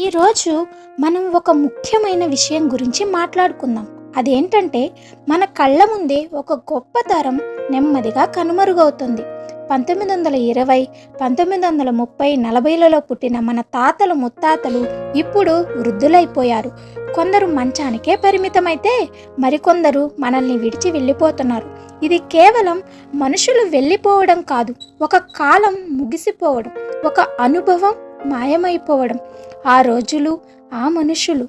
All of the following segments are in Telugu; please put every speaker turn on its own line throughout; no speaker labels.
ఈరోజు మనం ఒక ముఖ్యమైన విషయం గురించి మాట్లాడుకుందాం. అదేంటంటే మన కళ్ళ ముందే ఒక గొప్ప తరం నెమ్మదిగా కనుమరుగవుతుంది. పంతొమ్మిది వందల ఇరవై పంతొమ్మిది వందల ముప్పై నలభైలలో పుట్టిన మన తాతలు ముత్తాతలు ఇప్పుడు వృద్ధులైపోయారు. కొందరు మంచానికే పరిమితమైతే మరికొందరు మనల్ని విడిచి వెళ్ళిపోతున్నారు. ఇది కేవలం మనుషులు వెళ్ళిపోవడం కాదు ఒక కాలం ముగిసిపోవడం ఒక అనుభవం మాయమైపోవడం. ఆ రోజులు ఆ మనుషులు.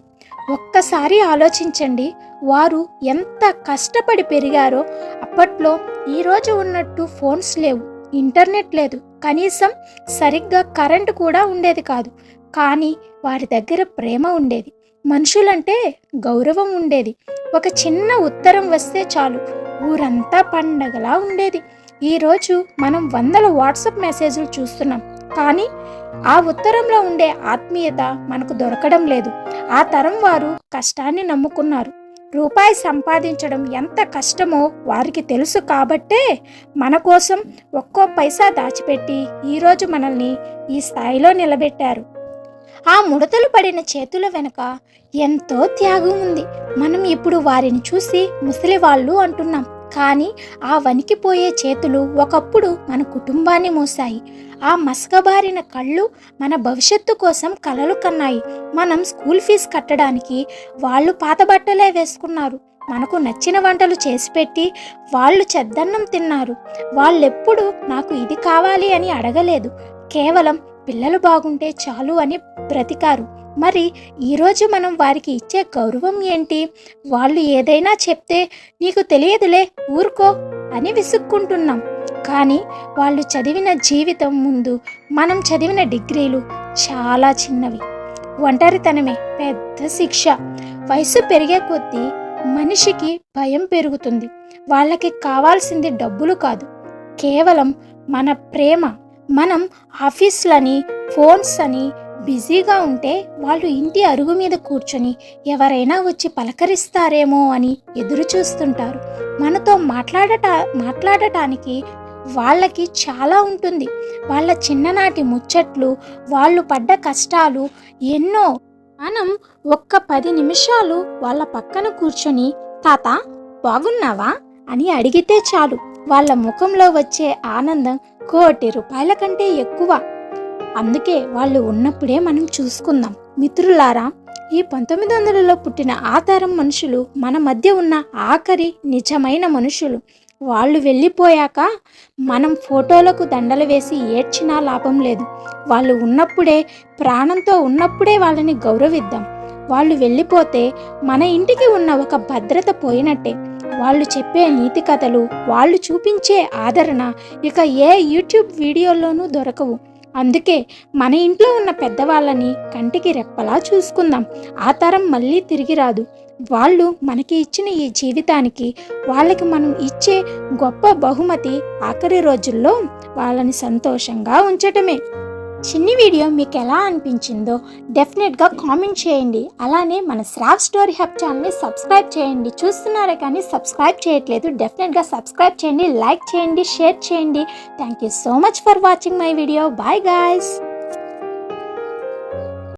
ఒక్కసారి ఆలోచించండి వారు ఎంత కష్టపడి పెరిగారో. అప్పట్లో ఈరోజు ఉన్నట్టు ఫోన్స్ లేవు ఇంటర్నెట్ లేదు. కనీసం సరిగ్గా కరెంటు కూడా ఉండేది కాదు. కానీ వారి దగ్గర ప్రేమ ఉండేది. మనుషులంటే గౌరవం ఉండేది. ఒక చిన్న ఉత్తరం వస్తే చాలు. ఊరంతా పండగలా ఉండేది. ఈరోజు మనం వందల వాట్సాప్ మెసేజ్లు చూస్తున్నాం. కానీ ఆ ఉత్తరంలో ఉండే ఆత్మీయత మనకు దొరకడం లేదు. ఆ తరం వారు కష్టాన్ని నమ్ముకున్నారు. రూపాయి సంపాదించడం ఎంత కష్టమో వారికి తెలుసు కాబట్టే మన కోసం ఒక్కో పైసా దాచిపెట్టి ఈరోజు మనల్ని ఈ స్థాయిలో నిలబెట్టారు. ఆ ముడతలు పడిన చేతుల వెనుక ఎంతో త్యాగం ఉంది. మనం ఇప్పుడు వారిని చూసి ముసలి వాళ్ళు అంటున్నాం. కానీ ఆ వణికిపోయే చేతులు ఒకప్పుడు మన కుటుంబాన్ని మోసాయి ఆ మసకబారిన కళ్ళు మన భవిష్యత్తు కోసం కలలు కన్నాయి. మనం స్కూల్ ఫీజు కట్టడానికి వాళ్ళు పాత బట్టలే వేసుకున్నారు. మనకు నచ్చిన వంటలు చేసి పెట్టి వాళ్ళు చెద్దన్నం తిన్నారు. వాళ్ళెప్పుడు నాకు ఇది కావాలి అని అడగలేదు. కేవలం పిల్లలు బాగుంటే చాలు అని బ్రతికారు. మరి ఈరోజు మనం వారికి ఇచ్చే గౌరవం ఏంటి? వాళ్ళు ఏదైనా చెప్తే నీకు తెలియదులే ఊరుకో అని విసుక్కుంటున్నాం. కానీ వాళ్ళు చదివిన జీవితం ముందు మనం చదివిన డిగ్రీలు చాలా చిన్నవి. ఒంటరితనమే పెద్ద శిక్ష. వయసు పెరిగే కొద్దీ మనిషికి భయం పెరుగుతుంది. వాళ్ళకి కావాల్సింది డబ్బులు కాదు. కేవలం మన ప్రేమ. మనం ఆఫీస్లని ఫోన్స్ అని బిజీగా ఉంటే వాళ్ళు ఇంటి అరుగు మీద కూర్చొని ఎవరైనా వచ్చి పలకరిస్తారేమో అని ఎదురు చూస్తుంటారు. మనతో మాట్లాడట మాట్లాడటానికి వాళ్ళకి చాలా ఉంటుంది. వాళ్ళ చిన్ననాటి ముచ్చట్లు వాళ్ళు పడ్డ కష్టాలు ఎన్నో. మనం ఒక్క పది నిమిషాలు వాళ్ళ పక్కన కూర్చొని తాత బాగున్నావా? అని అడిగితే చాలు. వాళ్ళ ముఖంలో వచ్చే ఆనందం కోటి రూపాయల కంటే ఎక్కువ. అందుకే వాళ్ళు ఉన్నప్పుడే మనం చూసుకుందాం. మిత్రులారా ఈ పంతొమ్మిది వందలలో పుట్టిన ఆ తరం మనుషులు మన మధ్య ఉన్న ఆఖరి నిజమైన మనుషులు. వాళ్ళు వెళ్ళిపోయాక మనం ఫోటోలకు దండలు వేసి ఏడ్చినా లాభం లేదు. వాళ్ళు ఉన్నప్పుడే ప్రాణంతో ఉన్నప్పుడే వాళ్ళని గౌరవిద్దాం. వాళ్ళు వెళ్ళిపోతే మన ఇంటికి ఉన్న ఒక భద్రత పోయినట్టే. వాళ్ళు చెప్పే నీతి కథలు వాళ్ళు చూపించే ఆదరణ ఇక ఏ యూట్యూబ్ వీడియోల్లోనూ దొరకవు. అందుకే మన ఇంట్లో ఉన్న పెద్దవాళ్ళని కంటికి రెప్పలా చూసుకుందాం. ఆ తరం మళ్ళీ తిరిగి రాదు. వాళ్ళు మనకి ఇచ్చిన ఈ జీవితానికి వాళ్ళకి మనం ఇచ్చే గొప్ప బహుమతి ఆఖరి రోజుల్లో వాళ్ళని సంతోషంగా ఉంచటమే. చిన్ని వీడియో మీకు ఎలా అనిపించిందో డెఫినెట్గా కామెంట్ చేయండి. అలానే మన శ్రావ్ స్టోరీ హబ్ ఛానల్ని సబ్స్క్రైబ్ చేయండి. చూస్తున్నారే కానీ సబ్స్క్రైబ్ చేయట్లేదు. డెఫినెట్గా సబ్స్క్రైబ్ చేయండి లైక్ చేయండి షేర్ చేయండి. Thank you so much for watching my video. Bye guys.